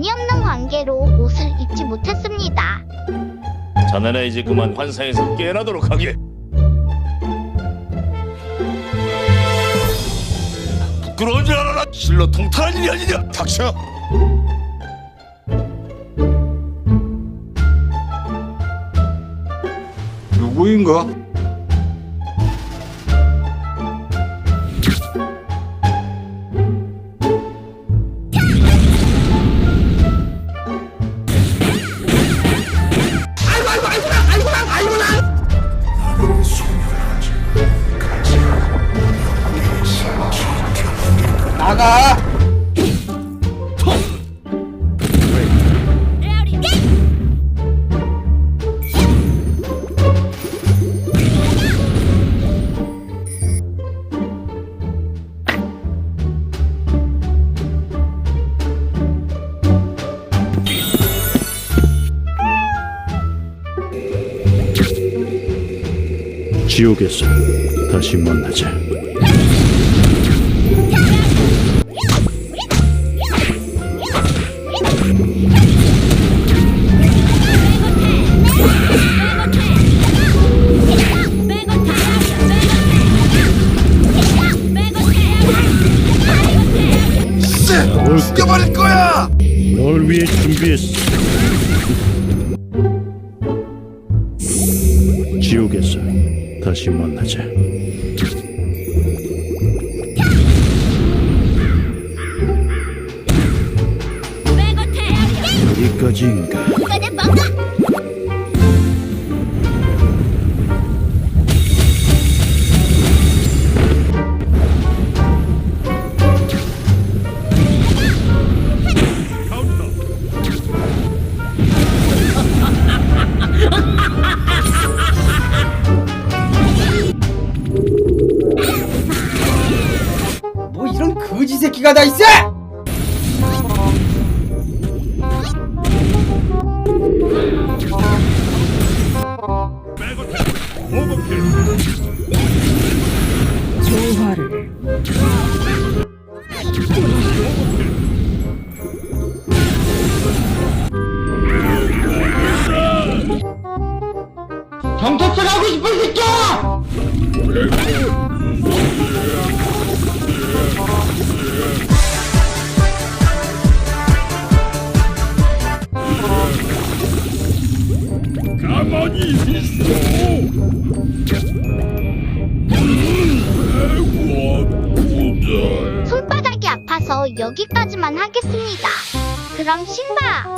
의미 없는 관계로 옷을 입지 못했습니다. 자네네 이제 그만 환상에서 깨어나도록 하게. 부끄러운 줄 알아라. 실로 통탄한 일이 아니냐. 닥쳐. 누구인가? 나가! 지옥에서 다시 만나자. 죽여버릴 거야! 널 위해 준비했어. 지옥에서 다시 만나자. 여기까지인가? 새끼가 다 있어! 조화를 경찰서 가고 싶은 새끼야! 아파서 여기까지만 하겠습니다. 그럼 신바!